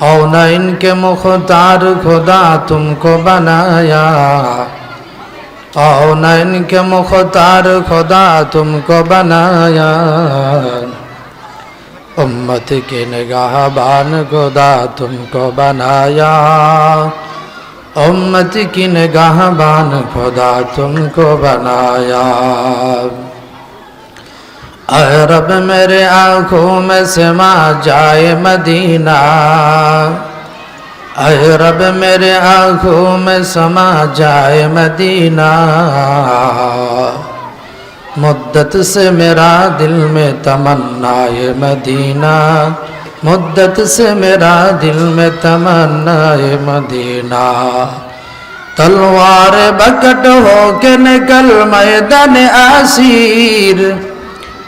او نہ ان کے مختار خدا تم کو بنایا او نہ ان کے مختار خدا تم کو بنایا امت کے نگاہ بان خدا تم کو بنایا امت کی نگاہ بان خدا تم کو بنایا रब मेरे आँखों में समा जाए मदीना। अय रब मेरे आँखों में समा जाए मदीना। मुद्दत से मेरा दिल में तमन्ना ये मदीना। मुद्दत से मेरा दिल में तमन्ना ये मदीना। तलवार बकट हो के निकल मैदान आसीर।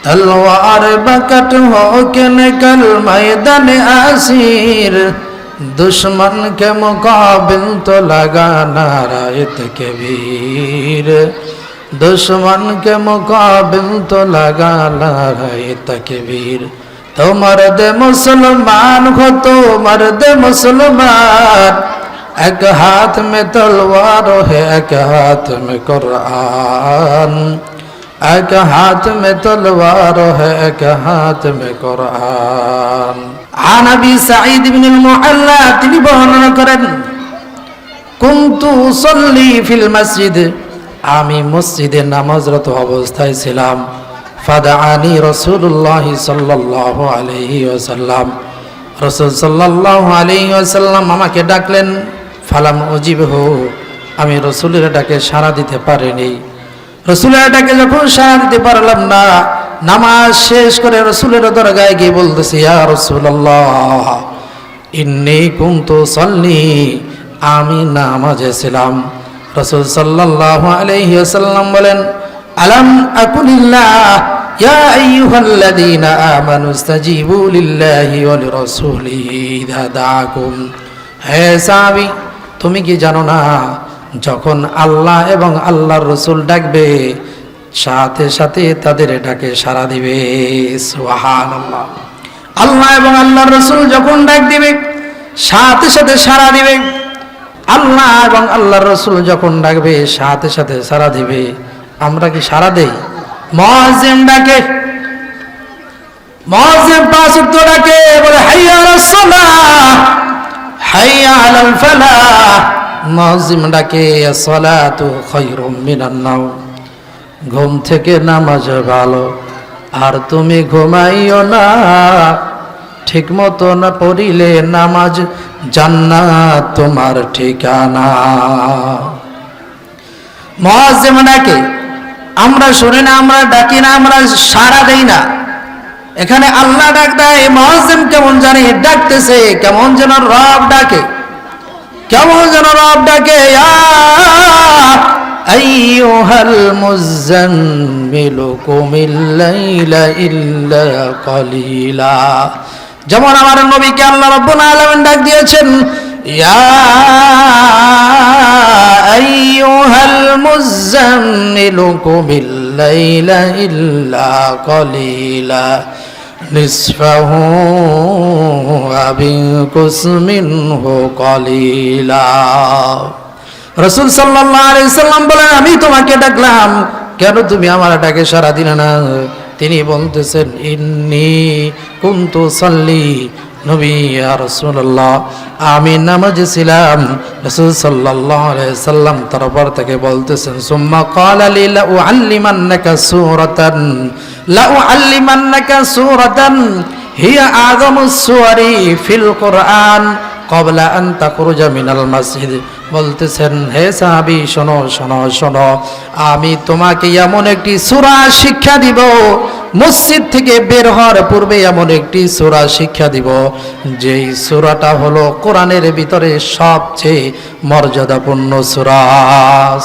তলোয়ার বাকট হোকেন কল ময়দান আসির। দুশ্মন কে মুকাবিল তো লাগা নারায়ত কে বীর দুশ্মন কে মুকাবিল তো লাগা নারায়ত কে বীর তোমার দে মুসলমান হো, তোমার দে মুসলমান। এক হাত মে তলোয়ার হে, এক হাত মে কোরআন। এক হাত মে তলবার এক হাত মে میں قرآن عن ابي سعيد তিনি বর্ণনা করেন كنت সল্লি ফিল মসজিদ। আমি মসজিদে নামাজরত অবস্থায় ছিলাম। ফাদাআনি রাসূলুল্লাহ সাল্লাল্লাহু আলাইহি ওয়াসাল্লাম। রাসূল সাল্লাল্লাহু আলাইহি ওয়াসাল্লাম আমাকে ডাকলেন, ফালাম উজিবহু। আমি রসুলের ডাকে সাড়া দিতে পারিনি। রসুলের ডাকে যখন দিতে পারলাম না, নামাজ শেষ করে রসুলের দরগায় গিয়ে বলতেছি, ইয়া ইন্নি কুন্তু সল্লি, আমি নামাজে ছিলাম। রসুল সাল্লাল্লাহু আলাইহি ওয়াসাল্লাম বলেন, আলাম আকুলিল্লাহ তুমি কি জানো না যখন আল্লাহ এবং আল্লাহর রসুল ডাকবে, সাথে সাথে তাদের ডাকে সাড়া দিবে। আল্লাহ আল্লাহ এবং আল্লাহর রসুল যখন ডাক দিবে, সাথে সাথে সাড়া দিবে। আল্লাহ এবং আল্লাহর রসুল যখন ডাকবে, সাথে সাথে সাড়া দিবে। আমরা কি সাড়া দেই? মহাজিম ডাকে। মহাজিম পাঁচ ডাকে, বলে, হাইয়া রাসূলুল্লাহ, হাইয়া আলাল ফালাহ। মহাজিম ডাকে সালাতু খায়রুম মিনান নাও। ঘুম থেকে নামাজ ভালো। আর তুমি ঘুমাইও না। ঠিক মতো না পড়িলে নামাজ জান্নাত তোমার ঠিকানা। মহাজিম ডাকে, আমরা শুনি না, আমরা ডাকি না, আমরা সারা দেই না। এখানে আল্লাহ ডাক দেয়, মহাজিম কেমন জানি ডাকতেছে, কেমন যেন রব ডাকে। কেমন যেন রব ডাকে আইয়ুহাল মুজাম্মিলু কলিলা। যেমন আমার নবীকে আল্লাহ রাব্বুল আলামিন ডাক দিয়েছেন, ইয়া ইল্লা কলিলা। نصفه أبنقص منه قليلا রসুল সাল্লাম বলেন আমি তোমাকে ডাকলাম কেন তুমি আমার ডাকে সারা দিলে না তিনি বলতেছেন ইন্নি কুন্তু সাল্লি নবী রসুল্লাহ আমি নামাজে ছিলাম। রসুল সাল্লাহ সাল্লাম তারপর থেকে বলতেছেন, সুম্মা কাল আলী লাউ আল্লিমান্নাকা সুরাতান লাউ আল্লিমান্নাকা সুরাতান, হিয়া আযমুস সুয়ারি ফিল কোরআন কবলা আন তাখরুজা মিনাল মসজিদ। বলতেছেন, হে সাহাবি, শোনো শোনো শোনো, আমি তোমাকে এমন একটি সূরা শিক্ষা দিব, মসজিদ থেকে বের হওয়ার পূর্বে এমন একটি সূরা শিক্ষা দিব, যেই সূরাটা হলো কোরআনের ভিতরে সবচেয়ে মর্যাদাপূর্ণ সূরা।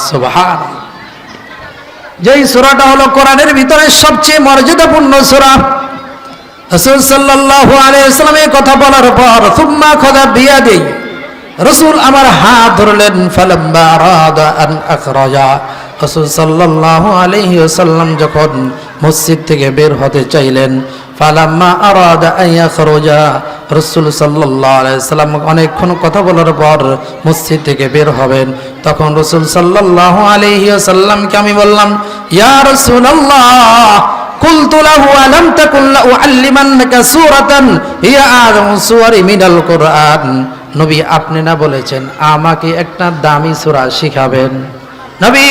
সুবহান যেই সুরাটা হলো কোরআনের ভিতরে সবচেয়ে মর্যাদাপূর্ণ সূরা, রসুল সাল্লাল্লাহু আলাইহি সাল্লামের কথা বলার পর, সুম্মা খোদা বিয়া দেই রসুল আমার হাত ধরলেন ফালাম্মা আরাদা আন আখরাজা রসুল সাল্লাল্লাহু আলাইহি ওয়াসাল্লাম যখন মসজিদ থেকে বের হতে চাইলেন ফালাম্মা আরাদা আন ইয়াখরুজা রাসূল সাল্লাল্লাহু আলাইহি সাল্লাম অনেকক্ষণ কথা বলার পর মসজিদ থেকে বের হবেন তখন রাসূল সাল্লাল্লাহু আলাইহি ওয়াসাল্লামকে আমি বললাম ইয়া রাসূলুল্লাহ قلت له ألم تكن لأعلمنك سورة هي أعظم سور من القرآن নবী আপনি না বলেছেন আমাকে একটা দামি সূরা শিখাবেন। নবী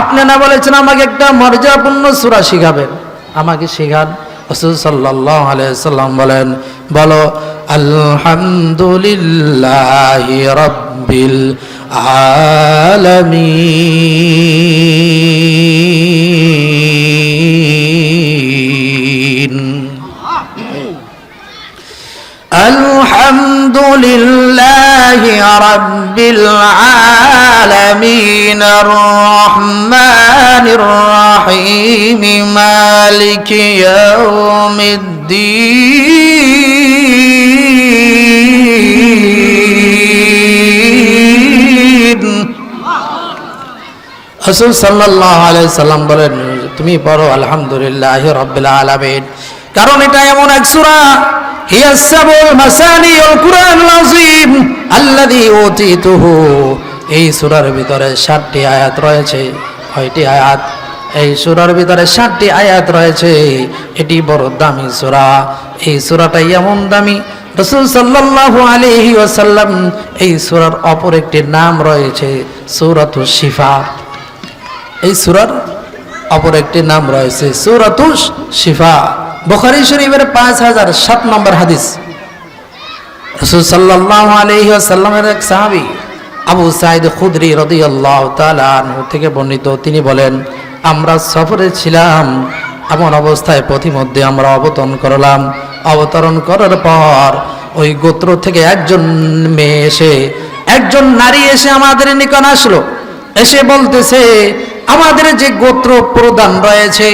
আপনি না বলেছেন আমাকে একটা মর্যাদাপূর্ণ সূরা শিখাবেন। আমাকে শিখান রাসূল সাল্লাল্লাহু আলাইহি সাল্লাম বলেন বলো আলহামদুলিল্লাহি রাব্বিল আলামিন। الحمد لله رب العالمين الرحمن الرحيم مالك يوم الدين রসুল সাল্লাহ আলাই সাল্লাম বলেন তুমি পড়ো আলহামদুলিল্লাহ রব্বিল আলামিন কারণ এটা এমন এক সূরা। হিয়া সাবুল মাসানিউল কুরআনুল আযীম। আল্লাযী উতিতুহু। এই সূরার ভিতরে 60টি আয়াত রয়েছে। কয়টি আয়াত? এই সূরার ভিতরে 60টি আয়াত রয়েছে। এটি বড় দামি সূরা। এই সূরাটা এমন দামি। রসুল সাল্লাল্লাহু আলাইহি ওয়াসাল্লাম এই সূরার অপর একটি নাম রয়েছে সূরাতুশ শিফা। এই সুরার অপর একটি নাম রয়েছে সুরাতুস শিফা। বুখারী শরীফের পাঁচ হাজার সাত নম্বর হাদিস। রসুল সাল্লাহ আলহি আসাল্লামের এক সাহাবি, আবু সাইদ খুদরি রদিয়াল্লাহ তাআলা আনহু থেকে বর্ণিত, তিনি বলেন, আমরা সফরে ছিলাম, এমন অবস্থায় পথিমধ্যে আমরা অবতরণ করলাম। অবতরণ করার পর ওই গোত্র থেকে একজন মেয়ে এসে, একজন নারী এসে আমাদের নিকট আসলো। এসে বলতেছে, আমাদের যে গোত্র প্রধান রয়েছে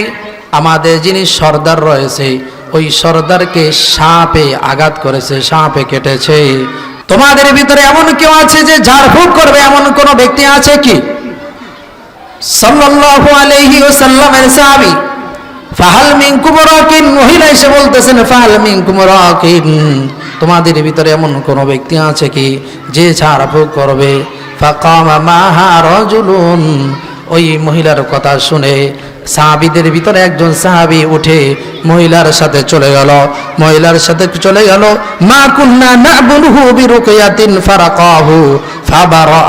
আমাদের যিনি সর্দার রয়েছে, ওই সর্দারকে সাপে আঘাত করেছে, সাপে কেটেছে। তোমাদের ভিতরে এমন কেউ আছে যে ঝাড়ফুঁক করবে? এমন কোন ব্যক্তি আছে কি? সাল্লাল্লাহু আলাইহি ওয়াসাল্লামের সাহাবী, ফাহাল মিনকুম রাকিন, মহিলা এসে বলতেছেন, ফাহাল মিনকুম রাকিন। তোমাদের ভিতরে এমন কোন ব্যক্তি আছে কি যে ঝাড়ফুঁক করবে? ফাকামা মাহা রাজুলুন ওই মহিলার কথা শুনে সাহাবিদের ভিতরে একজন সাহাবি উঠে মহিলার সাথে চলে গেল। মহিলার সাথে চলে গেল, মা কুন্না না বলহু বিরুকিয়াতিন ফারাকাহু ফাবারা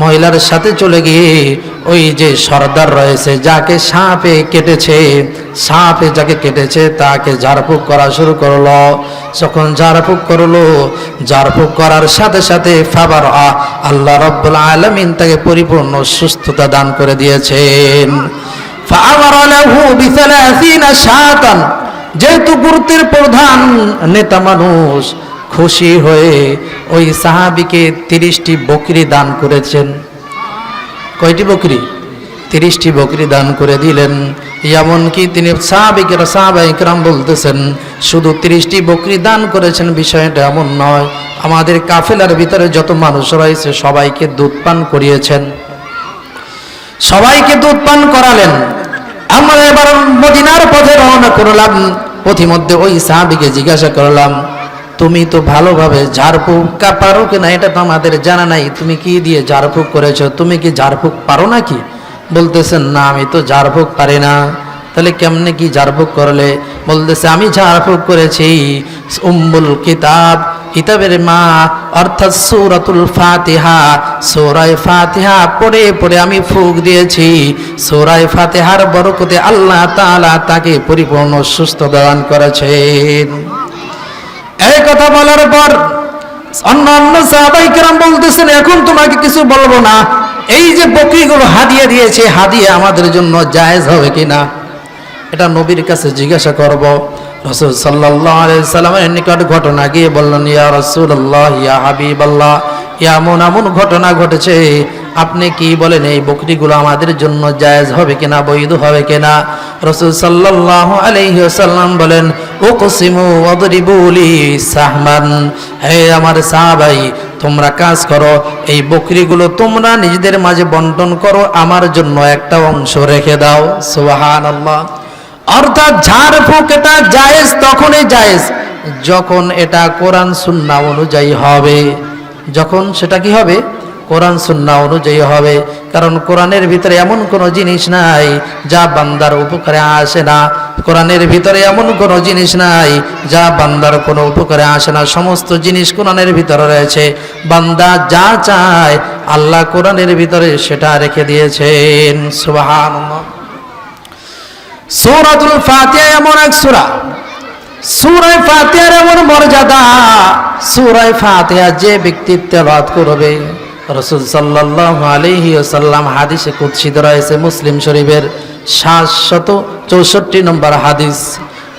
মহিলার সাথে চলে গিয়ে ওই যে সর্দার রয়েছে, যাকে সাপে কেটেছে, সাপে যাকে কেটেছে, তাকে ঝাড়ফুঁক করা শুরু করল। যখন ঝাড়ফুঁক করল, ঝাড়ফুঁক করার সাথে সাথে ফাবার আল্লাহ রব্বুল আলমিন তাকে পরিপূর্ণ সুস্থতা দান করে দিয়েছেন। যেহেতু গুরুত্বের প্রধান নেতা মানুষ খুশি হয়ে ওই সাহাবিকে তিরিশটি বকরি দান করেছেন। কয়টি বকরি? তিরিশটি বকরি দান করে দিলেন। এমনকি তিনি সাহাবিকের সাহাবাইকরাম বলতেছেন, শুধু তিরিশটি বকরি দান করেছেন, বিষয়টা এমন নয়। আমাদের কাফেলার ভিতরে যত মানুষ রয়েছে, সবাইকে দুধ পান করিয়েছেন। সবাইকে দুধ পান করালেন। আমরা এবার মদিনার পথে রওনা করলাম। পথিমধ্যে ওই সাহাবিকে জিজ্ঞাসা করলাম তুমি তো ভালোভাবে ঝাড়ফুঁক কা পারো কি না, এটা তো আমাদের জানা নাই। তুমি কি দিয়ে ঝাড়ফুঁক করেছ? তুমি কি ঝাড়ফুঁক পারো নাকি? বলতেছেন, না, আমি তো ঝাড়ফুঁক পারি না। তাহলে কেমনে কি ঝাড়ফুঁক করলে? বলতেছে, আমি ঝাড়ফুঁক করেছি উম্বুল কিতাব, কিতাবের মা, অর্থাৎ সৌরাতুল ফাতিহা। সৌরায় ফাতিহা পড়ে পড়ে আমি ফুক দিয়েছি। সৌরায় ফাতিহার বরকতে আল্লাহ তাআলা তাকে পরিপূর্ণ সুস্থ দান করেছেন। এই কথা বলার পর অন্যান্য অন্য সাহাবাইকেরাম বলতেছেন, এখন তোমাকে কিছু বলব না। এই যে বকরিগুলো হাদিয়ে দিয়েছে, হাদিয়ে আমাদের জন্য জায়েজ হবে কিনা? এটা নবীর কাছে জিজ্ঞাসা করব। রসুল সাল্লামের নিকট ঘটনা গিয়ে বললেন, ইয়া রসুল্লাহ ইয়া হাবিব আল্লাহ এমন এমন ঘটনা ঘটেছে। আপনি কি বলেন এই বকরিগুলো আমাদের জন্য জায়েজ হবে কিনা, বৈধ হবে কিনা? রসুল সাল্লাহ আলহিহাল্লাম বলেন ও কসিমু অদরিবুলি সাহমান। হে আমার সাহাবাই, তোমরা কাজ করো, এই বকরিগুলো তোমরা নিজেদের মাঝে বন্টন করো, আমার জন্য একটা অংশ রেখে দাও। সুবাহান আল্লাহ অর্থাৎ ঝাড় ফুক এটা জায়েজ, তখনই জায়েজ। যখন এটা কোরআন সুন্না অনুযায়ী হবে, যখন সেটা কি হবে? কোরআন সুন্না অনুযায়ী হবে। কারণ কোরআনের ভিতরে এমন কোনো জিনিস নাই যা বান্দার উপকারে আসে না। কোরআনের ভিতরে এমন কোনো জিনিস নাই যা বান্দার কোনো উপকারে আসে না। সমস্ত জিনিস কোরআনের ভিতরে রয়েছে। বান্দা যা চায়, আল্লাহ কোরআনের ভিতরে সেটা রেখে দিয়েছেন। সুবহানাল্লাহ। সূরাতুল ফাতিহা এমন এক সুরা। সুরায় ফাতিহার এমন মর্যাদা। সুরায় ফাতিহা যে ব্যক্তি তেলাওয়াত করবে। রাসূল আলাইহি ওয়াসাল্লাম হাদিসে কুদসিত রয়েছে মুসলিম শরীফের 764 নম্বর হাদিস।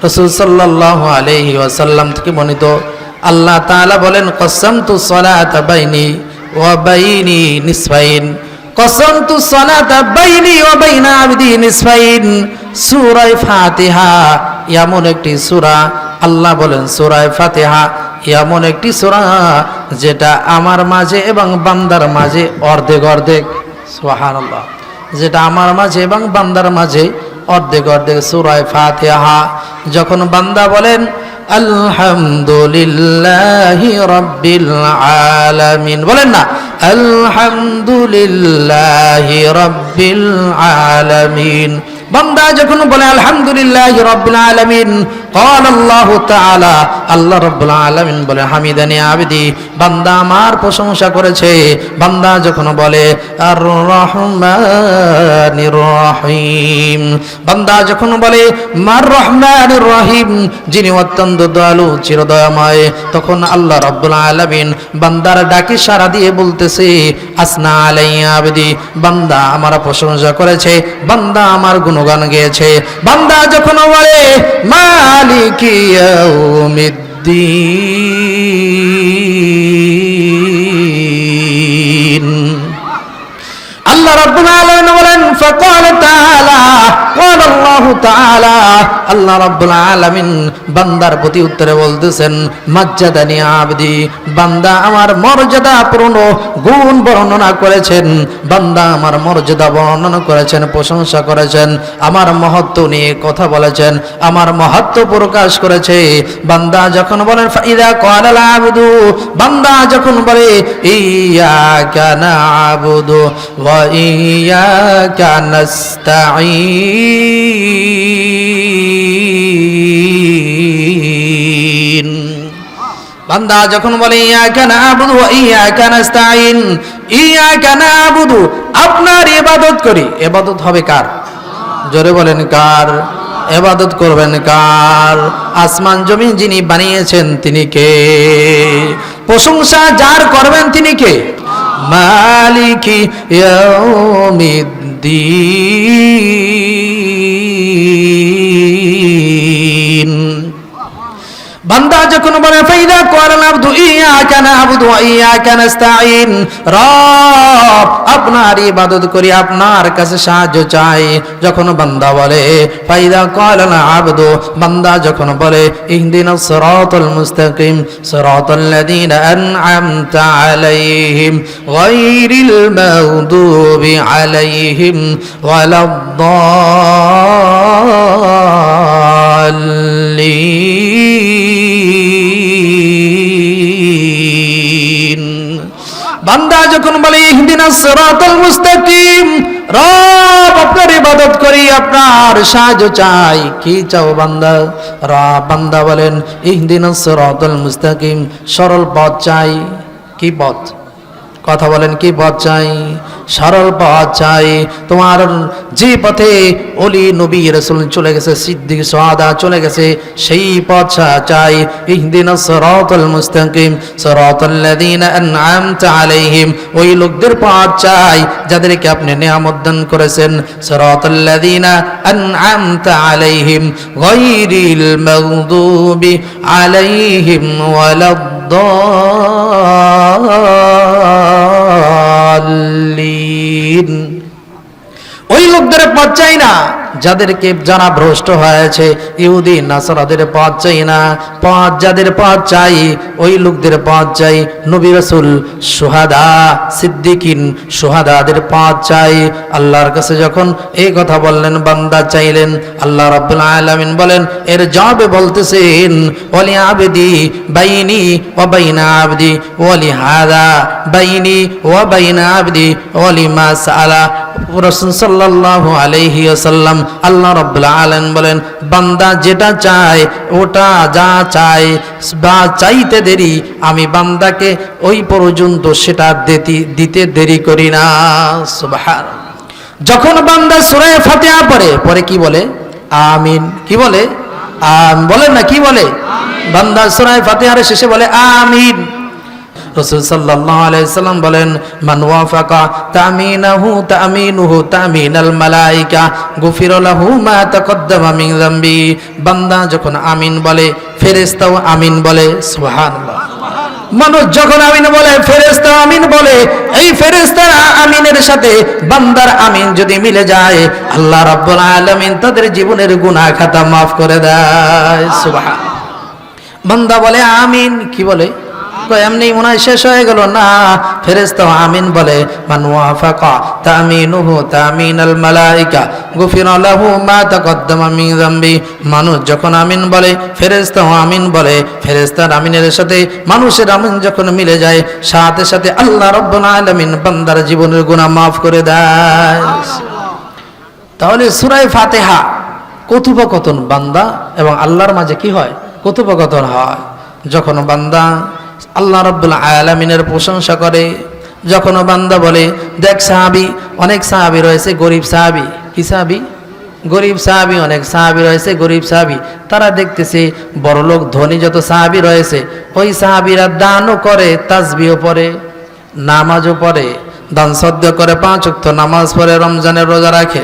রাসূল সাল্লাল্লাহু আলাইহি ওয়াসাল্লাম থেকে বর্ণিত, আল্লাহ তাআলা বলেন, কসামতু সলাতা বাইনি ওয়া বাইনি নিসফাইন। কসমতু সলাতা বাইনি ওয়া বাইনা আবদি নিসফাইন। সূরা ফাতিহা, এমন একটি সূরা আল্লাহ বলেন, সুরায় ফাতিহা। এমন একটি সূরা যেটা আমার মাঝে এবং বান্দার মাঝে অর্ধেক অর্ধেক সোহান যেটা আমার মাঝে এবং বান্দার মাঝে অর্ধেক অর্ধেক সুরায় ফাতেহা। যখন বান্দা বলেন, আলহামদুলিল্লাহ রব্বিল আলামিন, বলেন না আলহামদুলিল্লাহি রাব্বিল আলামিন বান্দা যখন বলে আলহামদুলিল্লাহ রব্বুল আলামিন قال الله تعالى আল্লাহ রব্বুল আলামিন বলে হামিদানি আবদি বান্দা আমার প্রশংসা করেছে বান্দা যখন বলে আর রহমানির রহিম বান্দা যখন বলে মার রহমানির রহিম যিনি অত্যন্ত দয়ালু চিরদয়াময় তখন আল্লাহ রব্বুল আলামিন বান্দার ডাকে সাড়া দিয়ে বলতেছে, আসনা আলাইয়া আবদি, বান্দা আমার প্রশংসা করেছে, বান্দা আমার গুণগান গেয়েছে, বান্দা যখন বলে, মালিকি ইয়াউমিদ্দিন। আল্লাহ রাব্বুল আলামিন বলেন ফাকাল তাআলা قال الله تعالى আল্লাহ রাব্বুল আলামিন বান্দার প্রতি উত্তরে বলতেছেন মাজ্জাদানি আবদি বান্দা আমার মর্যাদা পূর্ণ গুণ বর্ণনা করেছেন বান্দা আমার মর্যাদা বর্ণনা করেছেন প্রশংসা করেছেন আমার মহত্ব নিয়ে কথা বলেছেন আমার মহত্ব প্রকাশ করেছে বান্দা যখন বলেন ফাইদা ক্বালাল আবদু বান্দা যখন বলে ইয়াকা না'বুদু ওয়া ইয়াকা বান্দা যখন বলে ইয়া ইয়াকা না'বুদু ওয়া ইয়াকা নাস্তাঈন ইয়াকা না'বুদু আপনার ইবাদত করি। ইবাদত হবে কার? জোরে বলেন, কার? এবাদত করবেন কার? আসমান জমিন যিনি বানিয়েছেন তিনি কে? প্রশংসা যার করবেন তিনি কে? মালিকি ইয়াউমিদ্দিন। বান্দা যখন বলে, ফাইদা কোয়াল আবদু ইয়াকা নাবুদু ওয়া ইয়াকা নাস্তাঈন রব আপনার ইবাদত করি, আপনার কাছে সাহায্য চাই। যখন বান্দা বলে, ফাইদা কোয়াল আবদু বান্দা যখন বলে ইহদিনাস সিরাতাল মুস্তাকিম, সিরাতাল লাযিনা আন'আমতা আলাইহিম গায়রিল মাগদুবি আলাইহিম ওয়ালাদ-দাল্লিন বান্দা যখন বলে ইহদিনাস সিরাতাল মুস্তাকিম রব আপনার ইবাদত করি, আপনার সাহায্য চাই। কি চাও বান্দা? রব বান্দা বলেন ইহদিনাস সিরাতাল মুস্তাকিম সরল পথ চাই। কি পথ? কথা বলেন কি পথ চাই সরল পথ চাই তোমার যে পথে অলি নবী রসুল চলে গেছে, সিদ্দিক সোয়াদা চলে গেছে, সেই পথ চাই। ইহদিন সরাতুল মুস্তাকিম, সরাতুল্লাযীনা আন'আমতা আলাইহিম। ওই লোকদের পথ চাই, যাদেরকে আপনি নিয়ামত দান করেছেন। সরাতুল্লাযীনা আন'আমতা আলাইহিম, গায়রিল মাগদুবি আলাইহিম ওয়ালাদ ওই লোকদের পথ চাই না। যাদেরকে যারা ভ্রষ্ট হয়েছে, ইহুদি, নাসারাদের পথ চাই না। পথ যাদের পথ চাই, ওই লোকদের পথ চাই। নবী রসুল সোহাদা, সিদ্দিকিন সোহাদাদের পথ চাই। আল্লাহর কাছে যখন এই কথা বললেন, বান্দা চাইলেন, আল্লাহ রাব্বুল আলামিন বলেন, এর জবাবে বলতেছেন, ওয়ালি আবদি বাইনি ওয়া বাইনা আবদি, ওয়ালি হাদা বাইনি ও বাইনা আবদি, ওয়ালি মা সাআলা। রাসূল সাল্লাল্লাহু আলাইহি ওয়াসাল্লাম আল্লাহ রাব্বুল আলামিন বলেন, বান্দা যেটা চায়, ওটা যা চায়, বা চাইতে দেরি, আমি বান্দাকে ওই পর্যন্ত সেটা দিতে দেরি করি না। সুবহান যখন বান্দা সূরা ফাতিহা পড়ে, পরে কি বলে? আমিন। কি বলে? বলেন না, কি বলে? বান্দা সূরা ফাতিহার শেষে বলে, আমিন। রসুল সাল্লাম বলেন, মান ওয়াফাকা তামিনাহু তামিনুহু তামিনাল মালাইকা, গুফির লাহু মা তাকদ্দামা মিন যামবি। বান্দা যখন আমিন বলে, ফেরেশতাও আমিন বলে, সুবহানাল্লাহ। মানুষ যখন আমিন বলে ফেরেশতা আমিন বলে, এই ফেরেশতার আমিনের সাথে বান্দার আমিন যদি মিলে যায়, আল্লাহ রাব্বুল আলামিন তাদের জীবনের গুনাহ খাতা মাফ করে দেয় সুবহান বান্দা বলে, আমিন। কি বলে? কয়, এমনি মনে হয় শেষ হয়ে গেল? না। ফেরেস্তা আমিন বলে, মান ওয়াফাকা তামিনুহু মিন মানুষ যখন আমিন বলে ফেরেস্তা আমিন বলে ফেরেস্তার আমিনের সাথে মানুষের আমিন যখন মিলে যায়, সাথে সাথে আল্লাহ রাব্বুল আলামিন বান্দার জীবনের গুনাহ মাফ করে দেয়। তাহলে সূরা ফাতিহা কথোপকথন বান্দা এবং আল্লাহর মাঝে কি হয়? কথোপকথন হয়। যখন বান্দা আল্লাহ রব্বুল আলামিনের প্রশংসা করে। যখন বান্দা বলে, দেখ সাহাবি, অনেক সাহাবি রয়েছে, গরিব সাহাবি। কি সাহাবি? গরিব সাহাবি, অনেক সাহাবি রয়েছে, গরিব সাহাবি। তারা দেখতেছে, বড়লোক, ধনী যত সাহাবি রয়েছে, ওই সাহাবিরা দানও করে তাজবিও পড়ে, নামাজও পড়ে, দান সদ্য করে, পাঁচ উক্ত নামাজ পড়ে, রমজানের রোজা রাখে।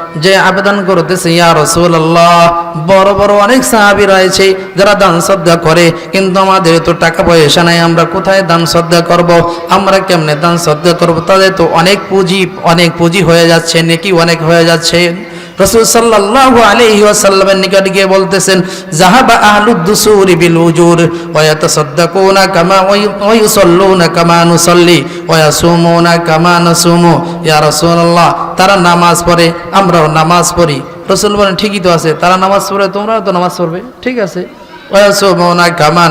যে আবেদন করতেছে, ইয়া রসুল আল্লাহ বড় বড় অনেক সাহাবি রয়েছে যারা দান শ্রদ্ধা করে, কিন্তু আমাদের তো টাকা পয়সা নাই, আমরা কোথায় দান শ্রদ্ধা করব? আমরা কেমনে দান শ্রদ্ধা করব? তাদের তো অনেক পুঁজি অনেক পুঁজি হয়ে যাচ্ছে, নেকি অনেক হয়ে যাচ্ছে। রসুল সাল্লাহ আলহি ওয়াসাল্লামের নিকট গিয়ে বলতেছেন জাহাবা আহলুদ্দুসুর বিল উজুর ওয়া না কামা ওয়া না কামা নুসাল্লি না কামা নাসুমু। ইয়া রাসূলুল্লাহ, তারা নামাজ পড়ে, আমরাও নামাজ পড়ি। রসুল বলেন, ঠিকই তো আছে, তারা নামাজ পড়ে, তোমরাও তো নামাজ পড়বে। ঠিক আছে। কামা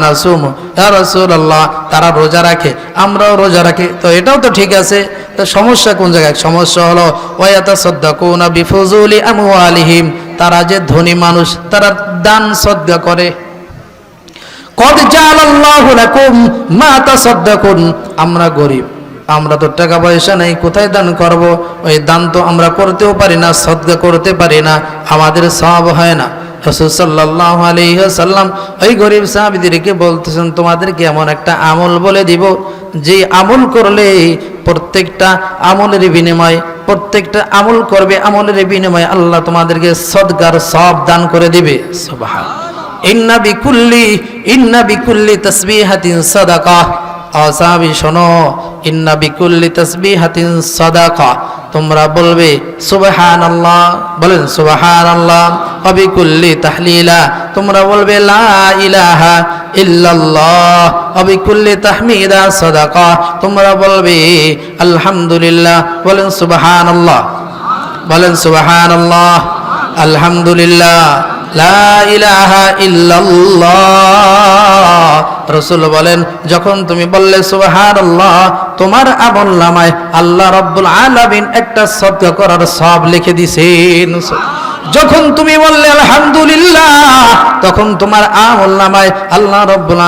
তারা রোজা রাখে, আমরাও রোজা রাখি। তো এটাও তো ঠিক আছে। তো সমস্যা কোন জায়গায়? সমস্যা হলো ওয়াতা সদ্দাকুনা বিফুজুলি আমওয়ালিহিম। তারা যে ধনী মানুষ, তারা দান সদ্গা করে। আমরা গরিব। আমরা তো টাকা পয়সা নেই, কোথায় দান করব? ওই দান তো আমরা করতেও পারি না, সদ্গা করতে পারি না। আমাদের সব হয় না। রসুল সাল্লাহ আলহিহাল্লাম ওই গরিব সাহাবিদেরকে বলতেছেন, তোমাদেরকে এমন একটা আমল বলে দিব যে আমল করলে প্রত্যেকটা আমলের বিনিময়, প্রত্যেকটা আমল করবে, আমলের বিনিময় আল্লাহ তোমাদেরকে সদগার সব দান করে দিবে। সুবহান ইন্না বিকুল্লি ইন্না বিকুল্লি তসবিহাতিন সাদাকা। অসাবি শোনো, ইন্না বিকুল্লি তসবিহাতিন সাদাকা। তোমরা বলবে সুবহান আল্লাহ বলেন সুবহান আল্লাহ অবিকুল্লি তাহলিলা। তোমরা বলবে, লা ইলাহা ইল্লাল্লাহ অবিকুল্লি তাহমিদা সাদাকা। তোমরা বলবে, আলহামদুলিল্লাহ, বলেন সুবহান আল্লাহ বলেন সুবহান আল্লাহ আলহামদুলিল্লাহ। রসুল বলেন, যখন তুমি বললে, সুবহানাল্লাহ, তোমার আমল নামায় আল্লাহ রব্বুল আলামিন একটা শব্দ করার সব লিখে দিছেন। যখন তুমি বললে, আলহামদুলিল্লাহ, তখন তোমার আমল নামায় আল্লাহ রব্বুল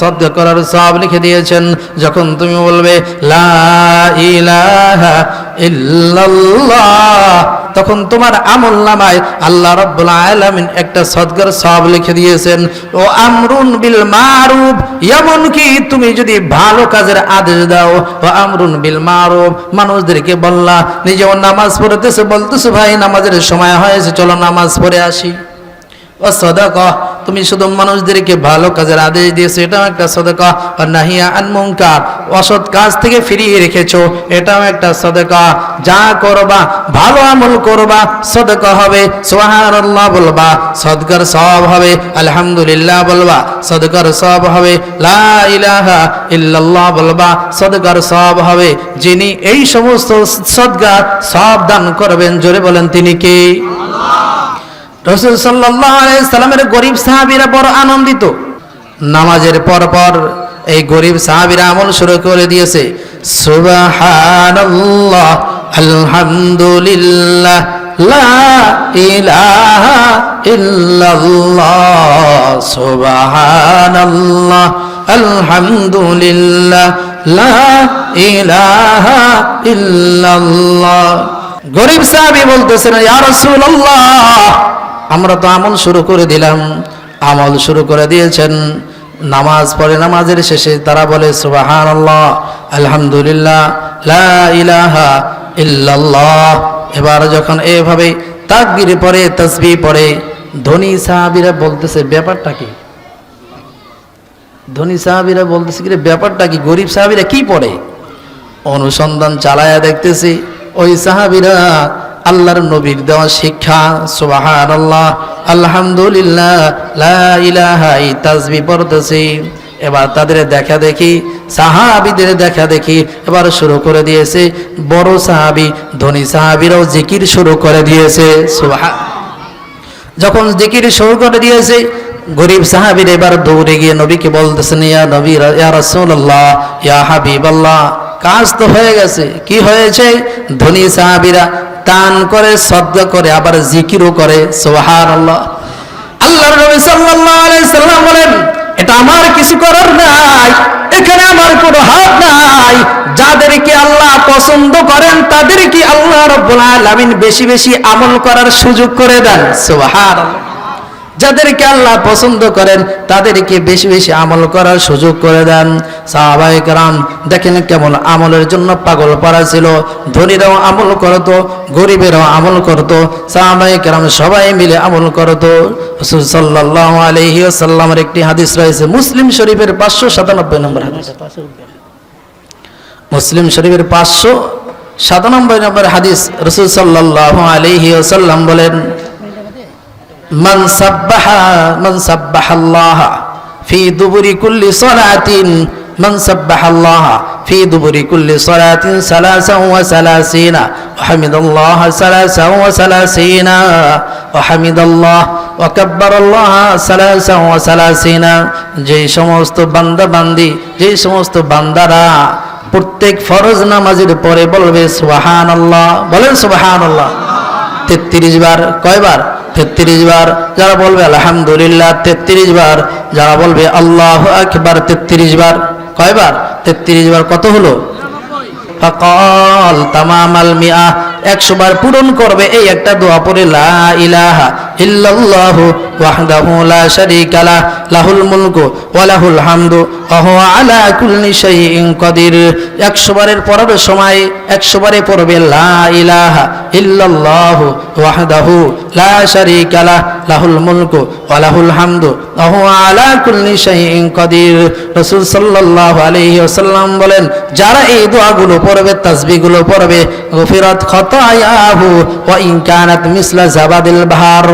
শব্দ করার সব লিখে দিয়েছেন। যখন তুমি বলবে, লা ইলাহা তখন তোমার আমল নামায় আল্লাহ রব্বুল আলমিন একটা সদগর সব লিখে দিয়েছেন, ও আমরুন বিল মারুফ এমনকি তুমি যদি ভালো কাজের আদেশ দাও, ও আমরুন বিল মারুফ মানুষদেরকে বললা, নিজেও নামাজ পড়তেছে বলতেছে ভাই, নামাজের সময় হয়েছে, চলো নামাজ পড়ে আসি। ও সদাকা তুমি শুধু মানুষদেরকে ভালো কাজের আদেশ দিয়েছ, এটাও একটা সদকা। আর নাহিয়া আন মুনকার, অসৎ কাজ থেকে ফিরিয়ে রেখেছো, এটাও একটা সদকা। যা করবা, ভালো আমল করবা, সদকা হবে। সুবহানাল্লাহ বলবা, সদকার সব হবে। আলহামদুলিল্লাহ বলবা, সদকার সব হবে। লা ইলাহা ইল্লাল্লাহ বলবা, সদকার সব হবে। যিনি এই সমস্ত সদকা সব দান করবেন, জোরে বলেন তিনি কে? রসুল সাল্লামের গরিব সাহাবিরা বড় আনন্দিত। নামাজের পর পর এই গরিব সাহাবিরা আমল শুরু করে দিয়েছে আলহামদুলিল্লাহ, লা ইলাহা ইল্লাল্লাহ, সুবহানাল্লাহ, আলহামদুলিল্লাহ, লা ইলাহা গরিব সাহাবি বলতেছেন আমরা তো আমল শুরু করে দিলাম। আমল শুরু করে দিয়েছেন। নামাজ পড়ে নামাজের শেষে তারা বলে সুবাহান আল্লাহ আলহামদুলিল্লাহ ইলাহা এবার যখন এভাবে তাকবির পরে তসবি পড়ে, ধনী সাহাবিরা বলতেছে, ব্যাপারটা কি? ধনী সাহাবিরা বলতেছে কি ব্যাপারটা কি? গরিব সাহাবিরা কি পড়ে? অনুসন্ধান চালায়া দেখতেছি, ওই সাহাবিরা আল্লাহর নবীর দেওয়া শিক্ষা সুবাহান আল্লাহ আলহামদুলিল্লাহ তাজবি পড়তেছি এবার তাদের দেখা দেখি, সাহাবিদের দেখা দেখি, এবার শুরু করে দিয়েছে, বড় সাহাবি, ধনী সাহাবিরাও জিকির শুরু করে দিয়েছে সোহা যখন জিকির শুরু করে দিয়েছে, গরিব সাহাবির এবার দৌড়ে গিয়ে নবীকে বলতেছেন, ইয়া নবী, ইয়া রাসূলুল্লাহ, ইয়া হাবিবাল্লাহ, কাজ তো হয়ে গেছে, কি হয়েছে? ধনী সাহাবিরা দান করে শব্দ করে, আবার জিকিরও করে। সোহার আল্লাহ নবী সাল্লাল্লাহু সাল্লাম বলেন, এটা আমার কিছু করার নাই, এখানে আমার কোনো হাত নাই। যাদেরকে আল্লাহ পছন্দ করেন, তাদেরকে আল্লাহ রব্বুল আলামিন বেশি বেশি আমল করার সুযোগ করে দেন। সুবহানাল্লাহ। যাদেরকে আল্লাহ পছন্দ করেন, তাদেরকে বেশি বেশি আমল করার সুযোগ করে দেন। সাহাবাই কারাম, দেখেন কেমন আমলের জন্য পাগল পারা ছিল। ধনীরাও আমল করতো, গরিবেরাও আমল করতো সাহাবাই কারাম সবাই মিলে আমল করতো। রাসূল সাল্লাল্লাহু আলাইহি ওয়াসাল্লামের একটি হাদিস রয়েছে, মুসলিম শরীফের পাঁচশো সাতানব্বই নম্বর হাদিস। মুসলিম শরীফের পাঁচশো সাতানব্বই নম্বর হাদিস রসুল সাল্লাল্লাহু আলাইহি ওয়াসাল্লাম বলেন من سبح من سبح الله في دبر كل صلاة من سبح الله في دبر كل صلاة ثلاثا وثلاثين وحمد الله ثلاثا وثلاثين وحمد الله وكبر الله ثلاثا وثلاثين যে সমস্ত বান্দা বান্দি যে সমস্ত বান্দারা প্রত্যেক ফরজ নামাজের পরে বলবে সুবাহান আল্লাহ বলেন সুবাহান আল্লাহ তেত্রিশ বার কয়বার তেত্রিশ বার যারা বলবে আলহামদুলিল্লাহ তেত্রিশ বার যারা বলবে আল্লাহ একবার তেত্রিশ বার কয়বার? তেত্রিশ বার কত হলো? ফকল তামামাল মিয়া একশো বার পূরণ করবে এই একটা দোয়া পরে লা ইলাহা ইল্লাল্লাহু ওয়াহদাহু লা লাহুল হামদু আলা বারের সময় একশো বারে পড়বে বলেন, যারা এই দোয়াগুলো পড়বে, তাসবিহগুলো পড়বে, গফিরাত খতায়াহু ওয়া ইন কানাত মিসলা জাবাদিল বাহার,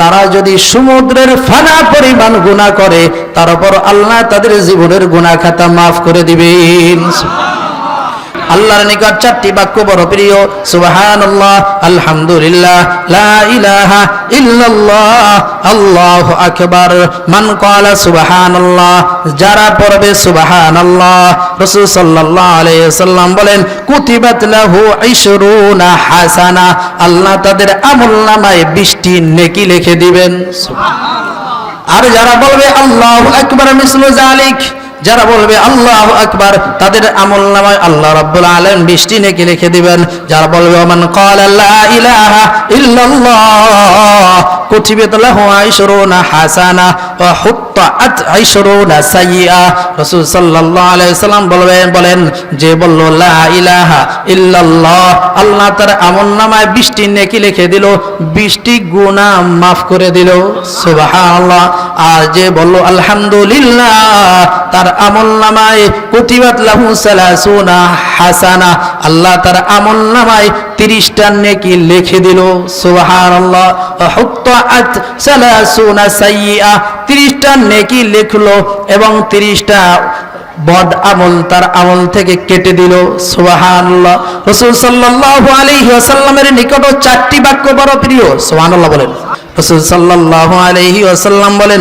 তারা যদি সমুদ্রের ফানা পরিমাণ গুনাহ করে, তার উপর আল্লাহ তাদের জীবনের গুনাহ খাতা মাফ করে দিবেন। আল্লাহর নিকট চারটি বাক্য বড় প্রিয়। সুবহানাল্লাহ, আলহামদুলিল্লাহ, লা ইলাহা ইল্লাল্লাহ, আল্লাহু আকবার। মান ক্বালা সুবহানাল্লাহ, যারা পড়বে সুবহানাল্লাহ, রাসূল সাল্লাল্লাহু আলাইহি সাল্লাম বলেন, কুতিবাত লাহু 20 হাসানা আল্লাহ তাদের আমলনামায় 20টি নেকি লিখে দিবেন। আর যারা বলবে, আল্লাহু আকবার মিসলু জালিক যারা বলবে আল্লাহ আকবার, তাদের আমল নামায় আল্লাহ রাব্বুল আলম বৃষ্টি নেকি লিখে দিবেন। যারা বলবে, ওমান কল লা ইলাহা ইল্লাল্লাহ কুতিবাত লাহু আইশরুনা হাসানা ওয়া হুত্তাআত আইশরুনা সাইয়্যা রাসূল সাল্লাল্লাহু আলাইহি সাল্লাম বলবেন, বলেন, যে বলল, লা ইলাহা ইল্লাল্লাহ। আল্লাহ তার আমল নামায় বৃষ্টি নেকি লিখে দিল, বৃষ্টি গুনাহ মাফ করে দিল। সুবহানাল্লাহ। আর যে বলল, আলহামদুলিল্লাহ, তার আমল নামায় কুতিবাত লাহু সালাসুনা হাসানা। আল্লাহ তার আমল নামায় তিরিশটা নেকি লিখে দিল সালাসুনা সাইয়্যা তিরিশটা নেকি লিখলো এবং তিরিশটা বদ আমল তার আমল থেকে কেটে দিল সোহানুল্লাহ রসুল সাল্লাহ নিকট চারটি বাক্য বড় প্রিয় সোহানুল্লাহ বলেন। রাসূল আলাইহি ওয়াসাল্লাম বলেন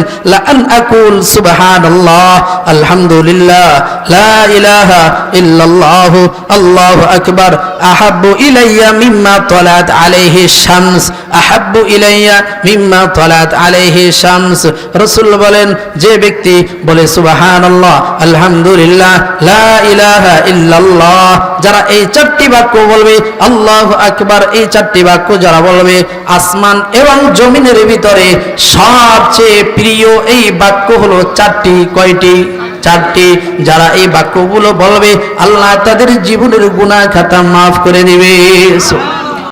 আকুল সুবহানাল্লাহ, আলহামদুলিল্লাহ, লা ইলাহা ইল্লাল্লাহ, আল্লাহু আকবার, আহাব্বু ইলাইয়া মিম্মা তালাত আলাইহি শামস, আহাব্বু ইলাইয়া মিম্মা তালাত আলাইহি শামস। রাসূল বলেন, যে ব্যক্তি বলে সুবহানাল্লাহ, আলহামদুলিল্লাহ, লা ইলাহা ইল্লাল্লাহ যারা এই চারটি বাক্য বলবে, আল্লাহ আকবার, এই চারটি বাক্য যারা বলবে, আসমান এবং জমিনের ভিতরে সবচেয়ে প্রিয় এই বাক্য হলো চারটি। কয়টি? চারটি। যারা এই বাক্যগুলো বলবে, আল্লাহ তাদের জীবনের গুণা খাতা মাফ করে দিবে।